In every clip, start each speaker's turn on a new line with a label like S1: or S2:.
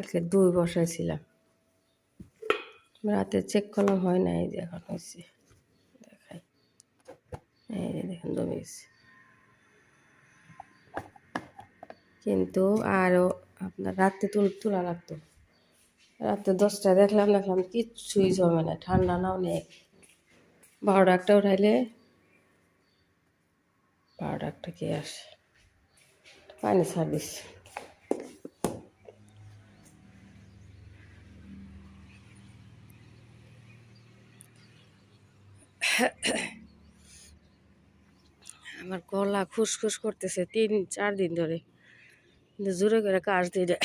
S1: কালকে দুই বসাইছিলাম রাতে চেক করলাম হয় না এই যে এখন হয়েছে দেখাই। এই যে দেখুন জমে গেছে কিন্তু আরও আপনার রাতে তুল, তোলা লাগতো। রাতে দশটায় দেখলাম দেখলাম কিচ্ছুই জমে না ঠান্ডা না অনেক বারোটা একটা উঠাইলে বারোটা একটা কে আসে। পানি সার্ভিস আমার গলা খুসখুস করতেছে তিন, চার দিন ধরে। কিন্তু জোরে করে দিই না।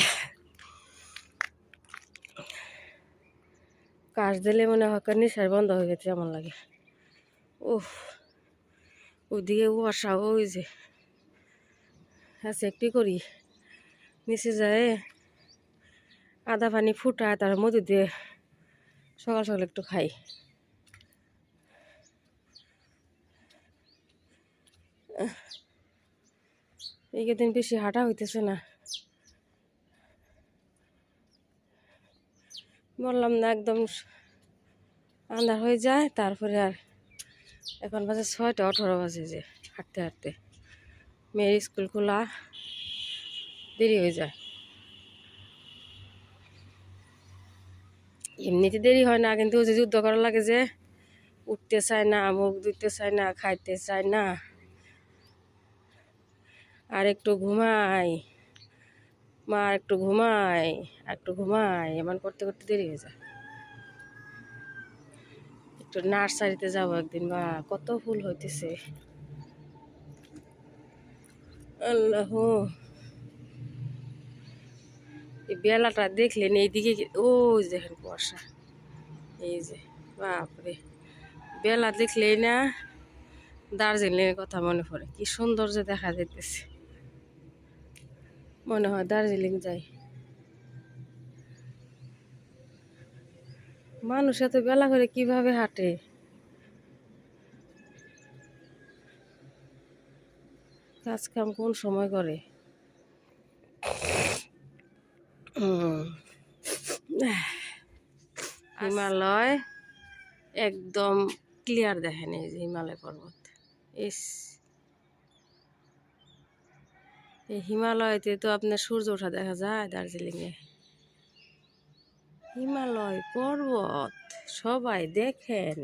S1: কাজ দিলে মনে হয় নিঃশ্বাস বন্ধ হয়ে গেছে এমন লাগে। উফ, ওদিকে কুয়াশা ওই যে। আচ্ছা একটি করি। নিচে যায়, আদা পানি ফুটায়, তার মধ্যে দিয়ে সকাল সকাল একটু খাই। এই দিন বেশি হাঁটা হইতেছে না। বললাম না, একদম আন্ধার হয়ে যায়, তারপরে আর এখন বাজে ছয়টা, আঠারো বাজে যে হাঁটতে হাঁটতে। মেয়ের স্কুল খোলা, দেরি হয়ে যায়। এমনিতে দেরি হয় না, কিন্তু যুদ্ধ করা লাগে যে উঠতে চায় না, মুখ ধুতে চায় না, খাইতে চায় না। আর একটু ঘুমাই। মা, আর একটু ঘুমাই, আর একটু ঘুমাই। এমন করতে করতে দেরি হয়ে যায়। একটু নার্সারিতে যাব একদিন বা কত ফুল হইতেছে। আল্লাহ। এই বেলাটা দেখলেন, এইদিকে যে দেখেন কুয়াশা। এই যে, বাপরে। বেলা দেখলেই না, দার্জিলিংয়ের কথা মনে পড়ে। কি সুন্দর যে দেখা যাইতেছে। মনে হয় দার্জিলিং যাই। মানুষ এত বেলা করে কীভাবে হাঁটে? কাজ কাম কোন সময় করে। হিমালয় একদম ক্লিয়ার দেখেন এই যে হিমালয় পর্বত। ইস। এই হিমালয়তে তো আপনার সূর্য ওঠা দেখা যায় দার্জিলিংয়ে। হিমালয় পর্বত সবাই দেখেন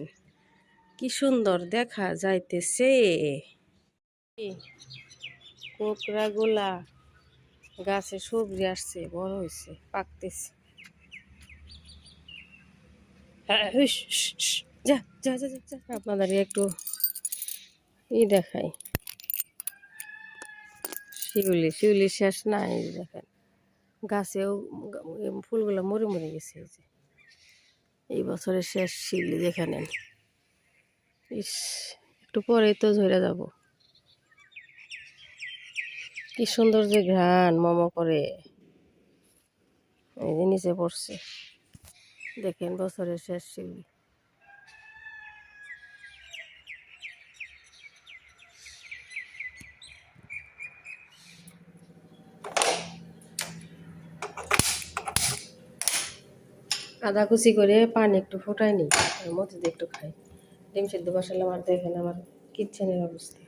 S1: কি সুন্দর দেখা যাইতেছে। কোকড়াগুলা গাছে সবজি আসছে বড় হয়েছে পাকতেছে। হ্যাঁ, যা যা যা যা, আপনাদের একটু ই দেখাই। শিউলি শিউলি শেষ না এই দেখেন। গাছেও ফুলগুলো মরে মরে গেছে এই যে। এই বছরের শেষ শিউলি দেখে নেন। ইস, একটু পরেই তো ঝরে যাব। কি সুন্দর যে ঘ্রাণ মোমো করে। এই যে নিচে পড়ছে। দেখেন বছরের শেষ শিউলি। আদা কুচি করে পানি একটু ফোটাই আর মধ্যে দিয়ে একটু খাই। ডিম সিদ্ধ বসালাম আর দেখেন আমার কিচেনের অবস্থা।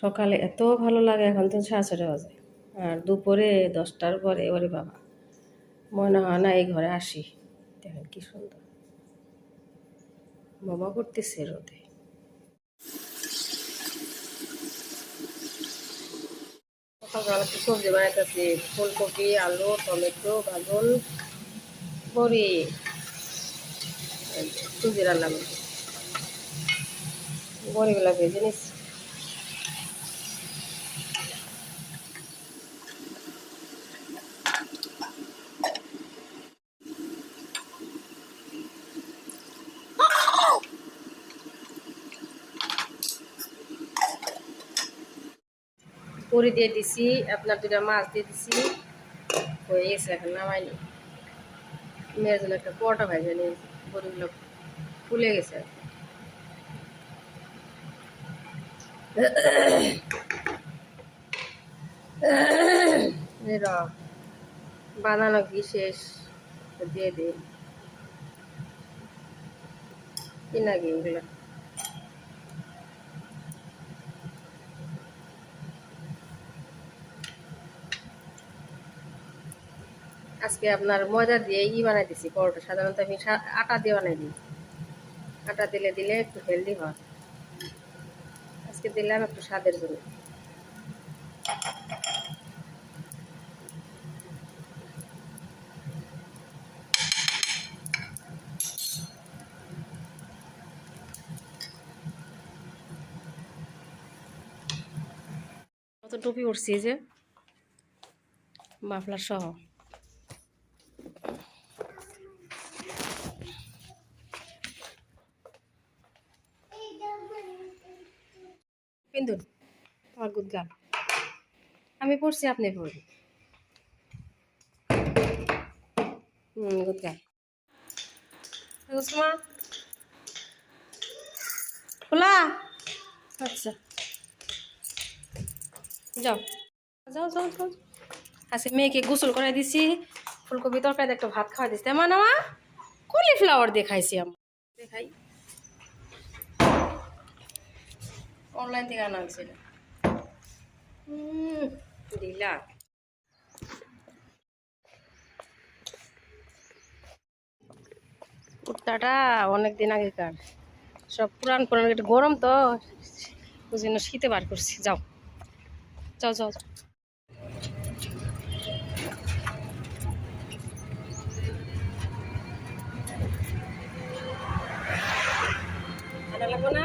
S1: সকালে এত ভালো লাগে, এখন তো সাড়ে ছটা বাজে। আর দুপুরে দশটার পরে ওরে বাবা, মনে হয় না এই ঘরে আসি। দেখেন কি সুন্দর। মামা করতেছে রোদে। সকালবেলা সবজি বানাইতেছি, ফুলকপি, আলু, টমেটো, গাজর। বড়ি সুজি রান্না করছি বড়িগুলা ভেজে নিচ্ছি বড়ি দিয়ে দিছি, আপনার দুটা মাছ দিয়ে দিছি। হয়ে গেছে, এখন নামাইনি মেয়ের একটা পরোটা ভাইজা নিয়ে বড়িগুলো ফুলে গেছে কি। বানানো কি শেষ? দিয়ে দিই। কি নাকি এগুলো? আজকে আপনার ময়দা দিয়ে ই বানাই দিছি, পরোটা। সাধারণত আমি আটা দিয়ে বানাই দিই। আটা দিলে দিলে একটু হেলদি হয়। আজকে দিলাম একটু স্বাদের জন্য। টুপি উঠছি যে, মাফলার সহ। পিন্দুন আমার গুদ গাল আমি পড়ছি আপনি পড়বেন হুম গুদ গাল উসমা খোলা? আচ্ছা। যাও। যাও যাও যাও। আজকে মেয়েকে গোসল করাই দিছি। ফুলকপি তরকারি একটু ভাত খাওয়াই দিছি। তেমন আমার কলিফ্লাওয়ার দেখাইছি আমার। দেখাই। অনলাইন থেকে আনা হয়েছিল। কুর্তাটা অনেক দিন আগেকার। সব পুরান পুরান একটু গরম তো, ওই জন্য শীতে বার করছি। যাও। যাও যাও লাগবে না?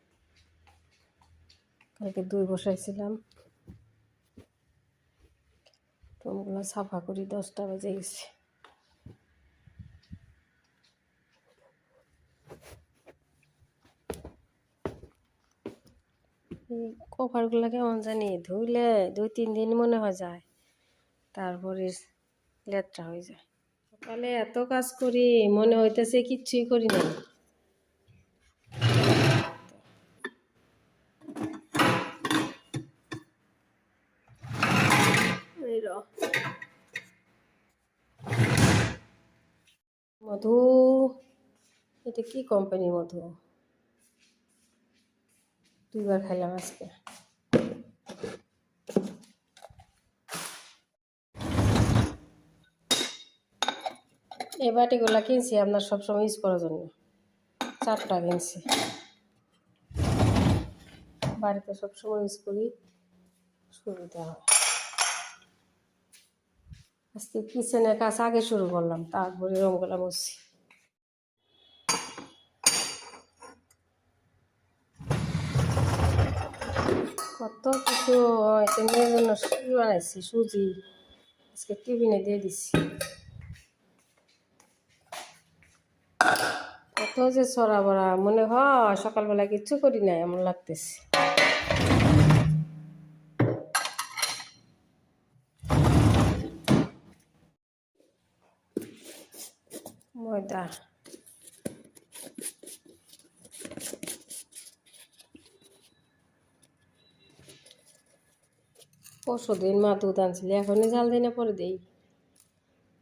S1: কালকে দুই বসাইছিলাম। টমগুলো সাফা করি, দশটা বেজে গেছে। এই কভারগুলো কেমন জানি ধুইলে দুই, তিন দিন মনে হয় যায়, তারপরে লেট্রা হয়ে যায়। সকালে এত কাজ করি, মনে হইতেছে কিচ্ছুই করি না মধু? এটা কি কোম্পানি মধু? দুইবার খাইলাম আজকে। এই বাটিগুলো কিনছি আপনার সবসময় ইউজ করার জন্য। চারটা কিনছি। বাড়িতে সবসময় ইউজ করি, সুবিধা হয়। আজকে কিচেনের কাজ আগে শুরু করলাম, তারপরে রং রমগুলা মুছছি কত কিছু মেয়ের জন্য সুজি বানাইছি, সুজি। আজকে টিফিনে দিয়ে দিচ্ছি কত যে বড়া মনে হয় সকালবেলা কিচ্ছু করি নাই, এমন লাগতেছে। ময়দা পরশু দিন মা দুধ আনছিল, এখনই জাল দিই না পরে দিই।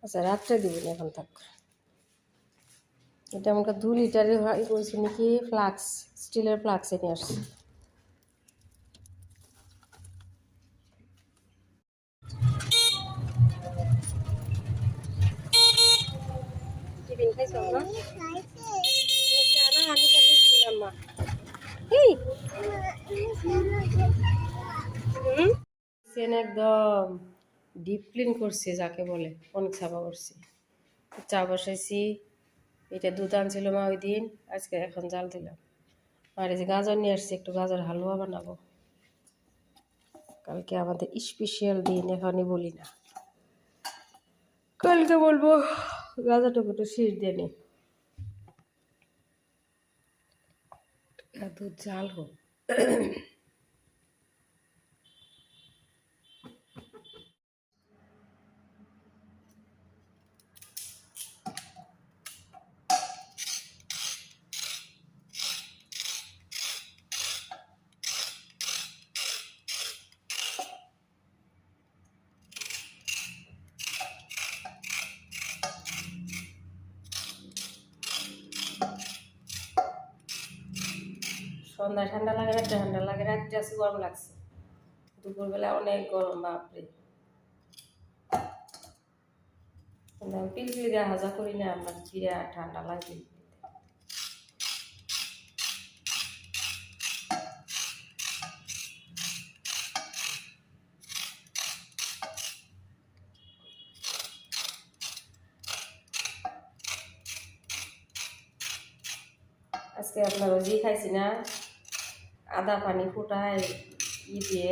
S1: আচ্ছা রাত্রে দিবি এখন থাক। এটা আমাকে দু লিটারের করেছি নাকি ফ্লাক্স, স্টিলের ফ্লাক্স এনে আসছে টিফিন খাইছ না আমি সাথে ছিলাম মা এই হুম কিচেন একদম ডিপ ক্লিন করছি, যাকে বলে, অনেক সাফা করছি চা বসাইছি, এটা দুধ আনছিল মা ওই দিন, আজকে এখন জাল দিলাম। আর এই যে গাজর নিয়ে আসছি, একটু গাজর হালুয়া বানাবো। কালকে আমাদের স্পেশাল দিন, এখনই বলি না। কালকে বলব, গাজরটুকু একটু শীষ দিয়ে নি। দুধ জাল হোক। সন্ধ্যায় ঠান্ডা লাগে, রাত্রে ঠান্ডা লাগে, রাত্রে আছে, গরম লাগছে। দুপুরবেলা অনেক গরম, বাপরে। পিলপিলি দেওয়া হাজা করি না, আমার বিরাট ঠান্ডা লাগে। আজকে আপনার যে খাইছি না। আদা পানি ফুটায়, ই দিয়ে,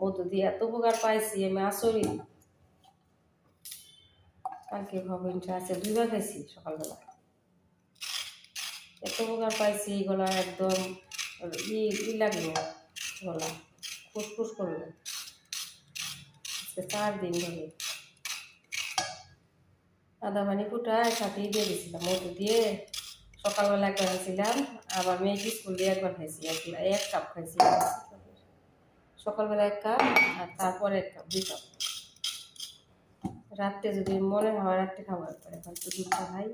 S1: মধু দিয়ে। এত উপকার পাইছি আমি আসরি কালকে ভাবেন আছে, দুইবার খাইছি সকালবেলা। এত উপকার পাইছি গলা একদম ই ই লাগল গলা ফুসফুস করল। চার দিন ধরে। আদা পানি ফুটায়, সাথেই দিয়ে দিয়েছিলাম মধু দিয়ে। সকালবেলা একবার খাইছিলাম আবার মেয়েকে স্কুল দিয়ে একবার খাইছি, এক কাপ খাইছি। সকালবেলা এক কাপ, আর তারপরে এক কাপ, দুই কাপ। রাত্রে যদি মনে হয় রাত্রে খাবার পরে এখন তো দুধটা খাই।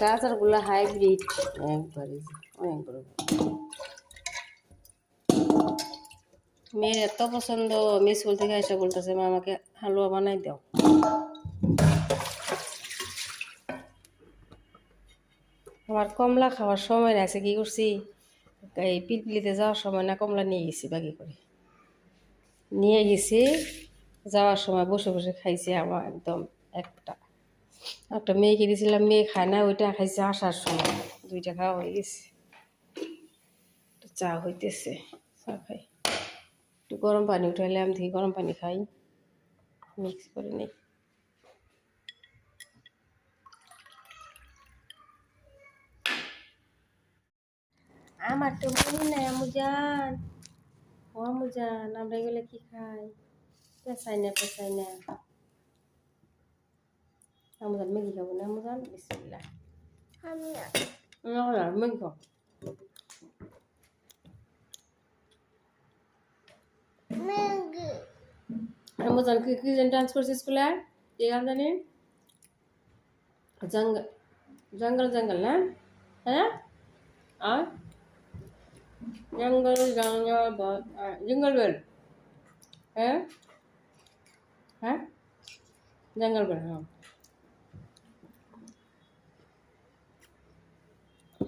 S1: গাজরগুলো হাইব্রিড একবারে অনেক বড়। মেয়ের এত পছন্দ মেয়ে স্কুল থেকে এসে বলতেছে মা আমাকে হালুয়া বানাই দাও আমার কমলা খাওয়ার সময় আছে কি করছি এই পিলপিলিতে যাওয়ার সময় না কমলা নিয়ে গেছি বাকি করে নিয়ে গেছি যাওয়ার সময় বসে বসে খাইছি আমার একদম একটা একটা মেয়েকে দিয়েছিলাম মেয়ে খায় না, ওইটা খাইছে আসার সময়। দুইটা খাওয়া হয়ে গেছে। চা হইতেছে, চা খাই। একটু গরম পানি উঠাইলে আমি থেকে গরম পানি খাই। মিক্স করে নেই। আমার তো মনে নাই আমুজান ও আমুজান আমরা এগুলো কি খাই? পেঁচাই না পেঁচাই না। আমুজান ম্যাগি খাব না আমুজান বিসমিল্লাহ না না ম্যাগি খাও আমুজান কি কি যেন ডান্স করছে স্কুলে কি গান জানি জঙ্গল জঙ্গল জঙ্গল না হ্যাঁ আর জঙ্গল জঙ্গল জঙ্গল বেল হ্যাঁ হ্যাঁ জঙ্গল বেল হ্যাঁ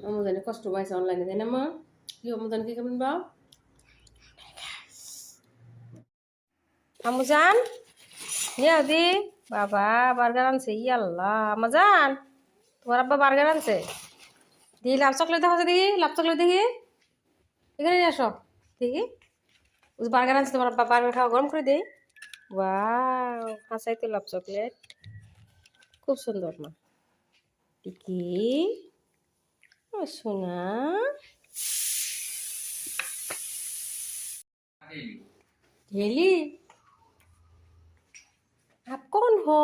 S1: আমাদের কষ্ট পাইছে অনলাইনে তাই না মা? কি আমাদের কি কেমন বাও আমুজান ইয়া দি, বাবা বার্গার আনছে ই আল্লাহ আমাজান তোমার আব্বা বার্গার আনছে? দি লাভ চকলেট দেখো দেখি লাভ চকলেট দেখি। এখানে নিয়ে আসো, দেখি। বার্গার আনছে, তোমার আব্বা বার্গার খাওয়া গরম করে দেই। ওয়াও হাসাই তো লাভ চকলেট। খুব সুন্দর মা। টিকি ও সোনা ঢেলি आप कौन हो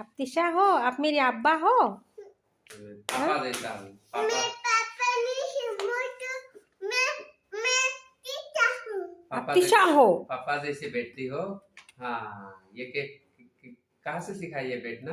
S1: आप तिशा हो आप मेरे अब्बा हो
S2: पापा देता हूँ पापा
S1: आप
S2: पापा
S1: तिशा
S2: जैसे-
S1: हो
S2: पापा जैसे बैठती हो हाँ ये के कहाँ से सिखाई है बैठना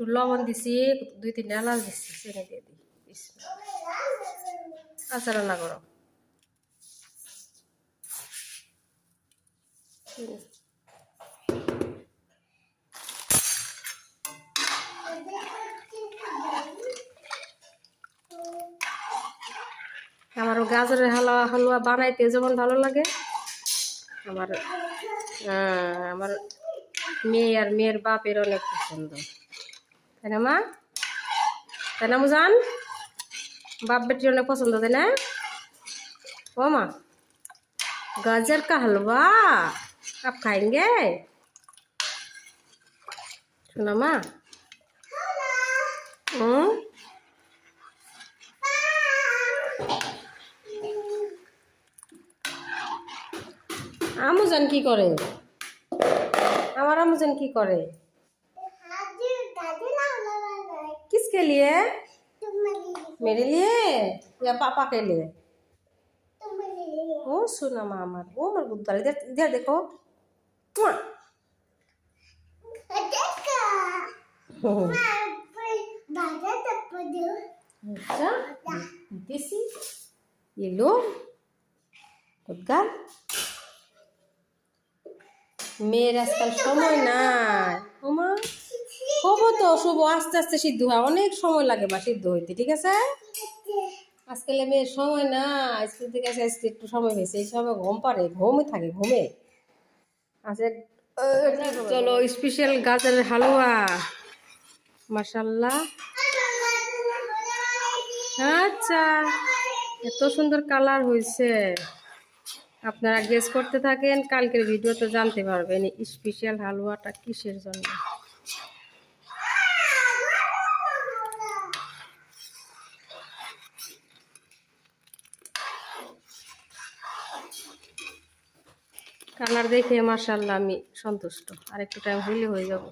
S1: একটু লবণ দিছি, দুই তিনটা এলাচ দিছি দিয়ে দিই। আচ্ছা রান্না করো। আমারও গাজরের হালুয়া হালুয়া বানাইতে যেমন ভালো লাগে, আমার আমার মেয়ে আর মেয়ের বাপের অনেক পছন্দ তাই না মা তাই না মুজান बाप बेटी ने पसंद है ना ओ माँ गाजर का हलवा आप खाएंगे सुना माँ हम्म আমুজান কি করে আমার আমুজান কি করে किसके लिए? मेरे लिए? या पापा के लिए? वो सुना मामा वो मर गुद्दा इधर इधर देखो। अच्छा, ये लो मेरा स्कल्प ना। उमा? হব তো, শুভ, আস্তে আস্তে সিদ্ধ হয়। অনেক সময় লাগে বা সিদ্ধ হইতে, ঠিক আছে? আজকাল মেয়ের সময় না স্কুল থেকে আসে আজকে একটু সময় হয়েছে। এই সময় ঘুম পারে ঘুমে থাকে, ঘুমে। আচ্ছা চলো স্পেশাল গাজরের হালুয়া। মাসাল্লাহ আচ্ছা এত সুন্দর কালার হয়েছে আপনারা গেস করতে থাকেন, কালকের ভিডিওতে জানতে পারবেন স্পেশাল হালুয়াটা কিসের জন্য। কালার দেখে মার্শাল্লাহ আমি সন্তুষ্ট। আর একটু টাইম হইলে হয়ে যাব।